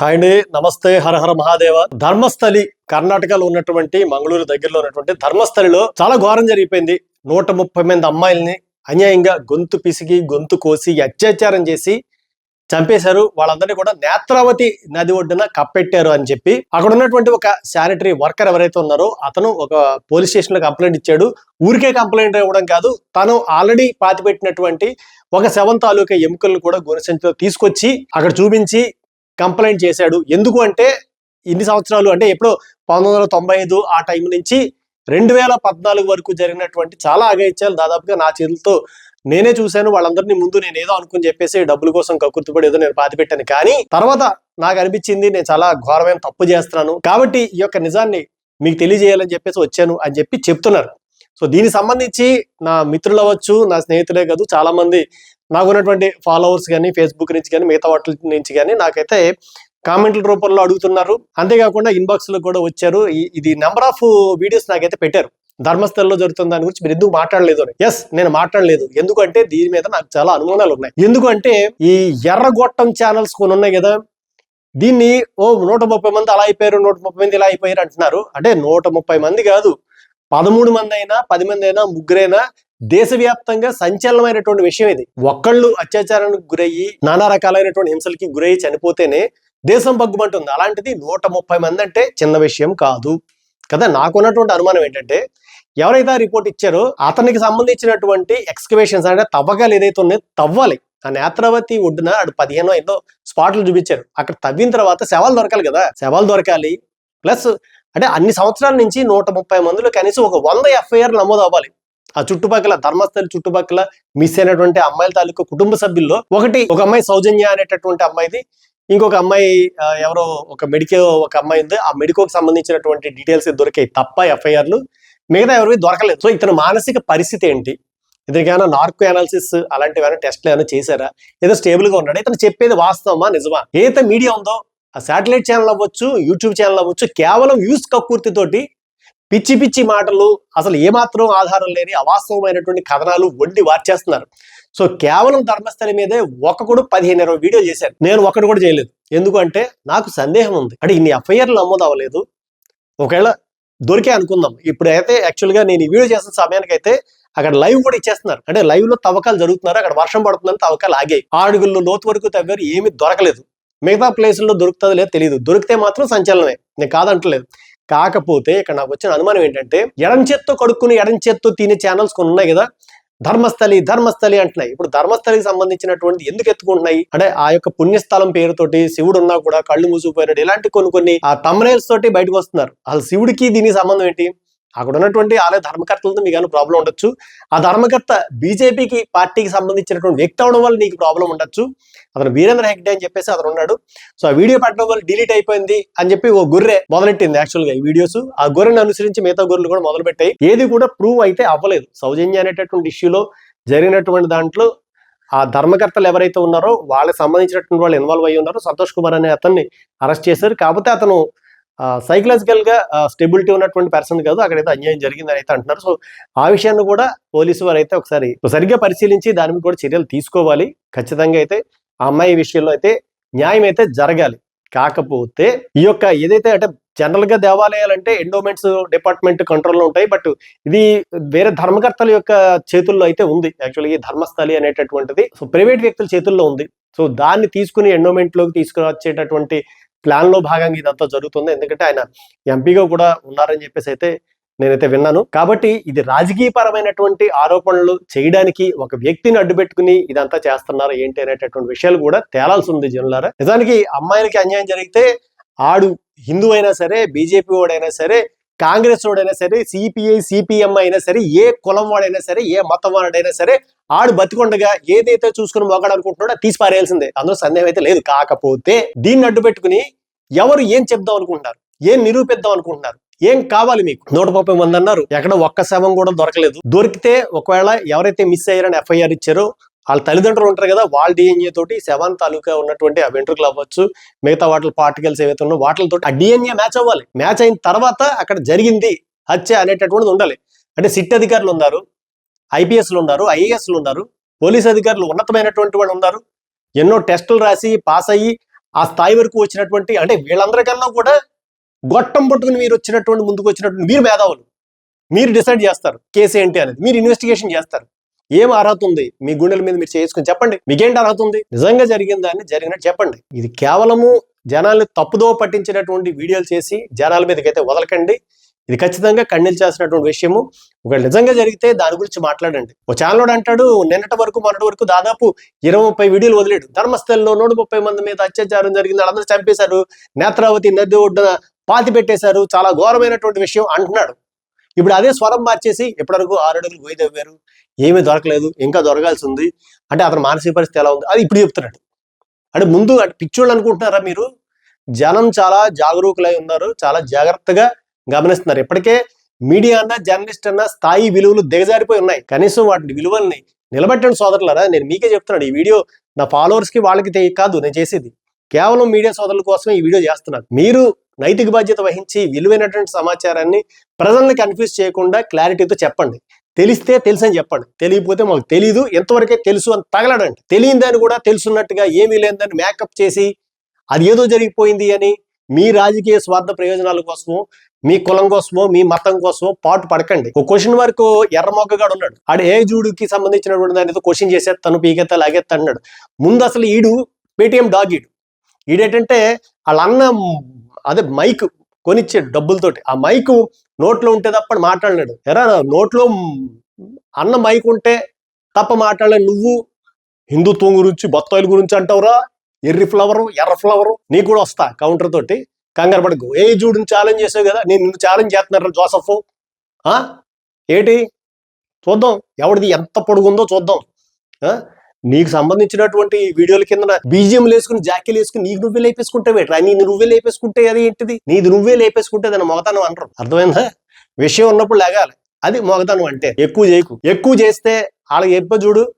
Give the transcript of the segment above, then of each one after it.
Hi అండి. నమస్తే హరహర మహాదేవ. ధర్మస్థలి కర్ణాటకలో ఉన్నటువంటి మంగళూరు దగ్గరలో ఉన్నటువంటి ధర్మస్థలిలో చాలా ఘోరం జరిగిపోయింది. నూట ముప్పై మంది అమ్మాయిల్ని అన్యాయంగా గొంతు పిసికి గొంతు కోసి అత్యాచారం చేసి చంపేశారు. వాళ్ళందరినీ కూడా నేత్రావతి నది ఒడ్డున కప్పెట్టారు అని చెప్పి. అక్కడ ఉన్నటువంటి ఒక శానిటరీ వర్కర్ ఎవరైతే ఉన్నారో అతను ఒక పోలీస్ స్టేషన్లో కంప్లైంట్ ఇచ్చాడు. ఊరికే కంప్లైంట్ ఇవ్వడం కాదు. తను ఆల్రెడీ పాతిపెట్టినటువంటి ఒక శవం తాలూకా ఎముకలను కూడా గుణసంచిలో తీసుకొచ్చి అక్కడ చూపించి కంప్లైంట్ చేశాడు. ఎందుకు అంటే ఇన్ని సంవత్సరాలు అంటే ఎప్పుడో పంతొమ్మిది వందల తొంభై ఐదు ఆ టైం నుంచి రెండు వేల పద్నాలుగు వరకు జరిగినటువంటి చాలా అగైత్యాలు దాదాపుగా నా చేతులతో నేనే చూశాను. వాళ్ళందరినీ ముందు నేను ఏదో అనుకుని చెప్పేసి డబ్బుల కోసం కక్కుర్తిపడి ఏదో నేను పాతి పెట్టాను కానీ తర్వాత నాకు అనిపించింది నేను చాలా ఘోరమైన తప్పు చేస్తున్నాను. కాబట్టి ఈ యొక్క నిజాన్ని మీకు తెలియజేయాలని చెప్పేసి వచ్చాను అని చెప్పి చెప్తున్నారు. సో దీనికి సంబంధించి నా మిత్రులు అవ్వచ్చు నా స్నేహితులే కాదు చాలా మంది నాకు ఉన్నటువంటి ఫాలోవర్స్ కానీ ఫేస్బుక్ నుంచి కానీ మిగతా వాటి నుంచి కానీ నాకైతే కామెంట్ల రూపంలో అడుగుతున్నారు. అంతేకాకుండా ఇన్బాక్స్లో కూడా వచ్చారు. ఈ- ఇది నెంబర్ ఆఫ్ వీడియోస్ నాకైతే పెట్టారు. ధర్మస్థలంలో జరుగుతున్న దాని గురించి మీరు ఎందుకు మాట్లాడలేదు అని. ఎస్ నేను మాట్లాడలేదు. ఎందుకంటే దీని మీద నాకు చాలా అనుమానాలు ఉన్నాయి. ఎందుకంటే ఈ ఎర్రగొట్టం ఛానల్స్ కొన్ని ఉన్నాయి కదా దీన్ని ఓ నూట ముప్పై మంది అలా అయిపోయారు నూట ముప్పై మంది ఇలా అయిపోయారు అంటున్నారు. అంటే నూట ముప్పై మంది కాదు పదమూడు మంది అయినా పది మంది అయినా ముగ్గురైనా దేశవ్యాప్తంగా సంచలనమైనటువంటి విషయం ఇది. ఒక్కళ్ళు అత్యాచారానికి గురయ్యి నానా రకాలైనటువంటి హింసలకి గురయ్యి చనిపోతేనే దేశం బగ్గుమంటుంది. అలాంటిది నూట ముప్పై మంది అంటే చిన్న విషయం కాదు. కదా నాకున్నటువంటి అనుమానం ఏంటంటే ఎవరైతే ఆ రిపోర్ట్ ఇచ్చారో అతనికి సంబంధించినటువంటి ఎక్స్కవేషన్స్ అంటే తవ్వకాలు ఏదైతే ఉన్నాయో తవ్వాలి. ఆ నేత్రావతి ఒడ్డున అటు పదిహేనో ఏదో స్పాట్లు చూపించారు. అక్కడ తవ్విన తర్వాత శవాలు దొరకాలి కదా. శవాలు దొరకాలి. ప్లస్ అంటే అన్ని సంవత్సరాల నుంచి నూట ముప్పై మందిలో కనీసం ఒక వంద ఎఫ్ఐఆర్ నమోదు అవ్వాలి. ఆ చుట్టుపక్కల ధర్మస్థలి చుట్టుపక్కల మిస్ అయినటువంటి అమ్మాయిల తాలూకు కుటుంబ సభ్యుల్లో ఒకటి ఒక అమ్మాయి సౌజన్య అనేటటువంటి అమ్మాయిది. ఇంకొక అమ్మాయి ఎవరో ఒక మెడికో ఒక అమ్మాయి ఉంది. ఆ మెడికోకి సంబంధించినటువంటి డీటెయిల్స్ దొరికాయి తప్ప ఎఫ్ఐఆర్లు. మిగతా ఎవరివి దొరకలేదు. సో ఇతని మానసిక పరిస్థితి ఏంటి? ఇతనికి ఏమైనా నార్కో అనాలిసిస్ అలాంటివి ఏమైనా టెస్ట్లు ఏమైనా చేశారా? ఏదో స్టేబుల్గా ఉన్నాడు? ఇతను చెప్పేది వాస్తవమా? నిజమా? ఏదైతే మీడియా ఉందో ఆ శాటిలైట్ ఛానల్ అవ్వచ్చు యూట్యూబ్ ఛానల్ అవ్వచ్చు కేవలం వ్యూస్ కక్కుర్తితోటి పిచ్చి పిచ్చి మాటలు అసలు ఏమాత్రం ఆధారం లేని అవాస్తవమైనటువంటి కథనాలు వండి వార్చేస్తున్నారు. సో కేవలం ధర్మస్థలి మీదే ఒక్కడు పదిహేను ఇరవై వీడియోలు చేశారు. నేను ఒక్కడు కూడా చేయలేదు. ఎందుకంటే నాకు సందేహం ఉంది. అంటే ఇన్ని ఎఫ్ఐఆర్లు నమోదు అవ్వలేదు ఒకవేళ దొరికే అనుకుందాం. ఇప్పుడైతే యాక్చువల్గా నేను ఈ వీడియో చేసిన సమయానికైతే అక్కడ లైవ్ కూడా ఇచ్చేస్తున్నారు. అంటే లైవ్లో తవ్వకాలు జరుగుతున్నారు. అక్కడ వర్షం పడుతుందని తవ్వకాలు ఆగాయి. ఆరు లోతు వరకు తవ్వారు. ఏమీ దొరకలేదు. మిగతా ప్లేసుల్లో దొరుకుతుందో లేదో తెలియదు దొరికితే మాత్రం సంచలనమే. నేను కాదంటలేదు. కాకపోతే ఇక్కడ నాకు వచ్చిన అనుమానం ఏంటంటే ఎడం చేత్తో కడుక్కుని ఎడం చేత్తో తినే ఛానల్స్ కొన్ని ఉన్నాయి కదా ధర్మస్థలి ధర్మస్థలి అంటున్నాయి. ఇప్పుడు ధర్మస్థలికి సంబంధించినటువంటి ఎందుకు ఎత్తుకుంటున్నాయి? అంటే ఆ యొక్క పుణ్యస్థలం పేరుతోటి శివుడు ఉన్నా కూడా కళ్ళు మూసుకుపోయినాడు. ఇలాంటి కొన్ని కొన్ని ఆ తమ్నైల్స్ తోటి బయటకు వస్తున్నారు. అసలు శివుడికి దీనికి సంబంధం ఏంటి? అక్కడ ఉన్నటువంటి ఆలయ ధర్మకర్తలతో మీకు ఏమైనా ప్రాబ్లం ఉండొచ్చు. ఆ ధర్మకర్త బీజేపీకి పార్టీకి సంబంధించినటువంటి వ్యక్తి అవడం వల్ల నీకు ప్రాబ్లం ఉండొచ్చు. అతను వీరేంద్ర హెగ్డే అని చెప్పేసి అతను ఉన్నాడు. సో ఆ వీడియో పెట్టడం వల్ల డిలీట్ అయిపోయింది అని చెప్పి ఓ గొర్రె మొదలెట్టింది యాక్చువల్గా ఈ వీడియోస్ ఆ గొర్రెను అనుసరించి మిగతా గొర్రెలు కూడా మొదలు పెట్టాయి ఏది కూడా ప్రూవ్ అయితే అవ్వలేదు. సౌజన్య అనేటటువంటి ఇష్యూలో జరిగినటువంటి దాంట్లో ఆ ధర్మకర్తలు ఎవరైతే ఉన్నారో వాళ్ళకి సంబంధించినటువంటి వాళ్ళు ఇన్వాల్వ్ అయ్యి ఉన్నారో. సంతోష్ కుమార్ అనే అతన్ని అరెస్ట్ చేశారు. కాకపోతే అతను సైకలాజికల్గా స్టెబిలిటీ ఉన్నటువంటి పర్సన్ కాదు. అక్కడైతే అన్యాయం జరిగిందని అయితే అంటున్నారు. సో ఆ విషయాన్ని కూడా పోలీసు వారు అయితే ఒకసారి సరిగ్గా పరిశీలించి దాని మీద కూడా చర్యలు తీసుకోవాలి. ఖచ్చితంగా అయితే ఆ అమ్మాయి విషయంలో అయితే న్యాయం అయితే జరగాలి. కాకపోతే ఈ యొక్క ఏదైతే అంటే జనరల్గా దేవాలయాలంటే ఎండోమెంట్స్ డిపార్ట్మెంట్ కంట్రోల్లో ఉంటాయి. బట్ ఇది వేరే ధర్మకర్తల యొక్క చేతుల్లో అయితే ఉంది. యాక్చువల్లీ ఈ ధర్మస్థలి అనేటటువంటిది. సో ప్రైవేట్ వ్యక్తుల చేతుల్లో ఉంది. సో దాన్ని తీసుకుని ఎండోమెంట్లోకి తీసుకువచ్చేటటువంటి ప్లాన్లో భాగంగా ఇదంతా జరుగుతుంది. ఎందుకంటే ఆయన ఎంపీగా కూడా ఉన్నారని చెప్పేసి అయితే నేనైతే విన్నాను. కాబట్టి ఇది రాజకీయపరమైనటువంటి ఆరోపణలు చేయడానికి ఒక వ్యక్తిని అడ్డుపెట్టుకుని ఇదంతా చేస్తున్నారు ఏంటి అనేటటువంటి విషయాలు కూడా తేలాల్సి ఉంది జనులారా. నిజానికి అమ్మాయిలకి అన్యాయం జరిగితే ఆడు హిందూ అయినా సరే బీజేపీ వాడైనా సరే కాంగ్రెస్ వాడైనా సరే సిపిఐ సిపిఎం అయినా సరే ఏ కులం వాడైనా సరే ఏ మతం వాడైనా సరే ఆడు బతికొండగా ఏదైతే చూసుకుని మొగాడు అనుకుంటున్నాడో తీసి పారేయాల్సిందే అందులో సందేహం అయితే లేదు. కాకపోతే దీన్ని అడ్డు పెట్టుకుని ఎవరు ఏం చెప్దాం అనుకుంటున్నారు? ఏం నిరూపిద్దాం అనుకుంటున్నారు? ఏం కావాలి మీకు? నూట ముప్పై మంది అన్నారు. ఎక్కడ ఒక్క శవం కూడా దొరకలేదు. దొరికితే ఒకవేళ ఎవరైతే మిస్ అయ్యారని ఎఫ్ఐఆర్ ఇచ్చారో వాళ్ళ తల్లిదండ్రులు ఉంటారు కదా వాళ్ళ డిఎన్ఏ తోటి శవం తాలూకా ఉన్నటువంటి ఆ వెంట్రుకలు అవ్వచ్చు మిగతా వాటి పార్టికల్స్ ఏవైతే ఉన్నాయో వాటితో ఆ డిఎన్ఏ మ్యాచ్ అవ్వాలి. మ్యాచ్ అయిన తర్వాత అక్కడ జరిగింది హత్య అనేటటువంటిది ఉండాలి. అంటే సిట్ అధికారులు ఉన్నారు ఐపీఎస్లు ఉన్నారు ఐఏఎస్లు ఉన్నారు పోలీస్ అధికారులు ఉన్నతమైనటువంటి వాళ్ళు ఉన్నారు. ఎన్నో టెస్టులు రాసి పాస్ అయ్యి ఆ స్థాయి వరకు వచ్చినటువంటి అంటే వీళ్ళందరికన్నా కూడా గొట్టం పట్టుకుని మీరు వచ్చినటువంటి ముందుకు వచ్చినటువంటి మీరు మేధావులు. మీరు డిసైడ్ చేస్తారు. కేసు ఏంటి అనేది. మీరు ఇన్వెస్టిగేషన్ చేస్తారు. ఏం అర్హత ఉంది మీ గుండెల మీద మీరు చేసుకుని చెప్పండి. మీకేంటి అర్హత ఉంది నిజంగా జరిగిన దాన్ని జరిగినట్టు చెప్పండి. ఇది కేవలము జనాల్ని తప్పుదో పట్టించినటువంటి వీడియోలు చేసి జనాల మీదకైతే వదలకండి. ఇది ఖచ్చితంగా ఖండించాల్సినటువంటి విషయము. ఒకవేళ నిజంగా జరిగితే దాని గురించి మాట్లాడండి. ఓ ఛానల్ అంటాడు నిన్నటి వరకు మొన్నటి వరకు దాదాపు ఇరవై ముప్పై వీడియోలు వదిలేడు. ధర్మస్థలంలో నూట ముప్పై మంది మీద అత్యాచారం జరిగింది. వాళ్ళందరూ చంపేశారు. నేత్రావతి నది ఒడ్డున పాతి పెట్టేశారు. చాలా ఘోరమైనటువంటి విషయం అంటున్నాడు. ఇప్పుడు అదే స్వరం మార్చేసి ఇప్పటివరకు ఆరు అడుగులు గోయి తవ్వారు? ఏమీ దొరకలేదు ఇంకా దొరకాల్సి ఉంది అంటే అతని మానసిక పరిస్థితి ఎలా ఉంది? అది ఇప్పుడు చెప్తున్నాడు. అంటే ముందు అంటే పిచ్చోళ్ళు అనుకుంటున్నారా మీరు? జనం చాలా జాగరూకులై ఉన్నారు చాలా జాగ్రత్తగా గమనిస్తున్నారు. ఇప్పటికే మీడియా అన్న జర్నలిస్ట్ అన్న స్థాయి విలువలు దిగజారిపోయి ఉన్నాయి. కనీసం వాటి విలువల్ని నిలబెట్టండి సోదరులారా. నేను మీకే చెప్తున్నాను ఈ వీడియో నా ఫాలోవర్స్కి కి వాళ్ళకి తెలియ కాదు నేను చేసేది. కేవలం మీడియా సోదరుల కోసమే ఈ వీడియో చేస్తున్నాను. మీరు నైతిక బాధ్యత వహించి విలువైనటువంటి సమాచారాన్ని ప్రజల్ని కన్ఫ్యూజ్ చేయకుండా క్లారిటీతో చెప్పండి. తెలిస్తే తెలుసు అని చెప్పండి. తెలియకపోతే మాకు తెలియదు ఎంతవరకే తెలుసు అని తగలడండి. తెలియని దాన్ని కూడా తెలుసున్నట్టుగా ఏమీ లేదని మేకప్ చేసి అది ఏదో జరిగిపోయింది అని మీ రాజకీయ స్వార్థ ప్రయోజనాల కోసమో మీ కులం కోసమో మీ మతం కోసమో పాటు పడకండి. ఒక క్వశ్చన్ వరకు ఎర్రమొగ్గగాడు ఉన్నాడు. ఆడు ఏ జూడుకి సంబంధించినటువంటి దాని క్వశ్చన్ చేసేస్తాను పీకెత్తా లాగేత్త అన్నాడు. ముందు అసలు ఈడు పేటిఎం డాగ్ ఈడు. ఈడేటంటే వాళ్ళ అన్న అదే మైక్ కొనిచ్చే డబ్బులతోటి. ఆ మైక్ నోట్లో ఉంటే తప్ప మాట్లాడలేడు. ఎరా నోట్లో అన్న మైక్ ఉంటే తప్ప మాట్లాడలేదు నువ్వు హిందుత్వం గురించి బత్తాయిల గురించి అంటావురా? ఎర్రి ఫ్లవరు ఎర్ర ఫ్లవరు నీకు కూడా వస్తా కౌంటర్ తోటి. కంగారు పడకు. ఏ జూడిని ఛాలెంజ్ చేసావు కదా? నేను నిన్ను ఛాలెంజ్ చేస్తున్నారు జోసఫ్? ఆ? ఏంటి? చూద్దాం. ఎవడిది ఎంత పొడుగుందో చూద్దాం. నీకు సంబంధించినటువంటి వీడియోల కింద బీజిఎం వేసుకుని జాకీలు వేసుకుని నీకు నువ్వే లేపేసుకుంటే నీ నువ్వే లేపేసుకుంటే అది ఏంటిది? నీది నువ్వే లేపేసుకుంటే దాని మొగతనం అనరు అర్థమైందా? విషయం ఉన్నప్పుడు లేగాలి. అది మొగతనం అంటే ఎక్కువ చేయకు. ఎక్కువ చేస్తే వాళ్ళకి ఎప్ప చూడు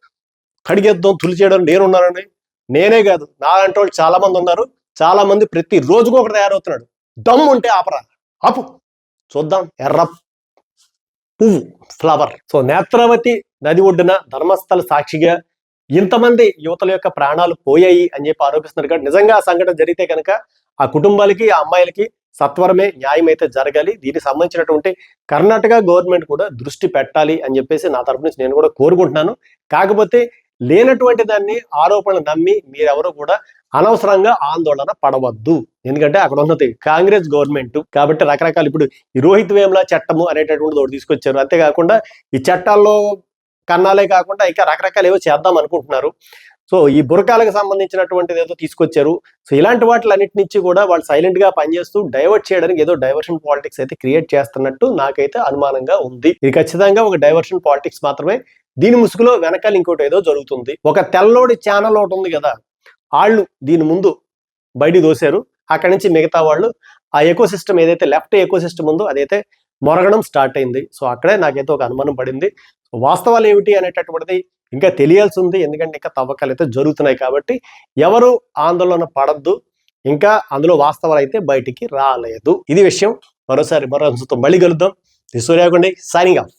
కడిగేద్దాం తులి చేయడం నేనున్నానని. నేనే కాదు. నాలంటి వాళ్ళు చాలా మంది ఉన్నారు. చాలా మంది ప్రతి రోజుకు ఒకటి తయారవుతున్నాడు. దమ్ము ఉంటే ఆపరా. ఆపు. చూద్దాం. ఎర్ర పువ్వు ఫ్లవర్. సో నేత్రావతి నది ఒడ్డున ధర్మస్థల సాక్షిగా ఇంతమంది యువతల యొక్క ప్రాణాలు పోయాయి అని చెప్పి ఆరోపిస్తున్నారు. కాబట్టి నిజంగా ఆ సంఘటన జరిగితే కనుక ఆ కుటుంబాలకి ఆ అమ్మాయిలకి సత్వరమే న్యాయం అయితే జరగాలి. దీనికి సంబంధించినటువంటి కర్ణాటక గవర్నమెంట్ కూడా దృష్టి పెట్టాలి అని చెప్పేసి నా తరపు నుంచి నేను కూడా కోరుకుంటున్నాను. కాకపోతే లేనటువంటి దాన్ని ఆరోపణలు నమ్మి మీరెవరూ కూడా అనవసరంగా ఆందోళన పడవద్దు. ఎందుకంటే అక్కడ ఉన్నది కాంగ్రెస్ గవర్నమెంట్. కాబట్టి రకరకాల ఇప్పుడు ఈ రోహిత్ వేముల చట్టము అనేటటువంటిది ఒకటి తీసుకొచ్చారు. అంతేకాకుండా ఈ చట్టాల్లో కన్నాలే కాకుండా ఇంకా రకరకాల ఏవో చేద్దాం అనుకుంటున్నారు. సో ఈ బురకాలకు సంబంధించినటువంటిది ఏదో తీసుకొచ్చారు. సో ఇలాంటి వాటిలన్నిటి నుంచి కూడా వాళ్ళు సైలెంట్గా పనిచేస్తూ డైవర్ట్ చేయడానికి ఏదో డైవర్షన్ పాలిటిక్స్ అయితే క్రియేట్ చేస్తున్నట్టు నాకైతే అనుమానంగా ఉంది. ఇది ఖచ్చితంగా ఒక డైవర్షన్ పాలిటిక్స్ మాత్రమే. దీని ముసుగులో వెనకాల ఇంకోటి ఏదో జరుగుతుంది. ఒక తెల్లోడి ఛానల్ ఒకటి ఉంది కదా వాళ్ళు దీని ముందు బయట దోశారు. అక్కడి నుంచి మిగతా వాళ్ళు ఆ ఎకో సిస్టమ్ ఏదైతే లెఫ్ట్ ఎకో సిస్టమ్ ఉందో అదైతే మొరగడం స్టార్ట్ అయింది. సో అక్కడే నాకైతే ఒక అనుమానం పడింది. సో వాస్తవాలు ఏమిటి అనేటటువంటిది ఇంకా తెలియాల్సి ఉంది. ఎందుకంటే ఇంకా తవ్వకాలు అయితే జరుగుతున్నాయి కాబట్టి ఎవరు ఆందోళన పడద్దు. ఇంకా అందులో వాస్తవాలు అయితే బయటికి రాలేదు. ఇది విషయం. మరోసారి మరో అంశంతో మళ్ళీ కలుద్దాం. సూర్యాకుండి సైనింగ్ ఆఫ్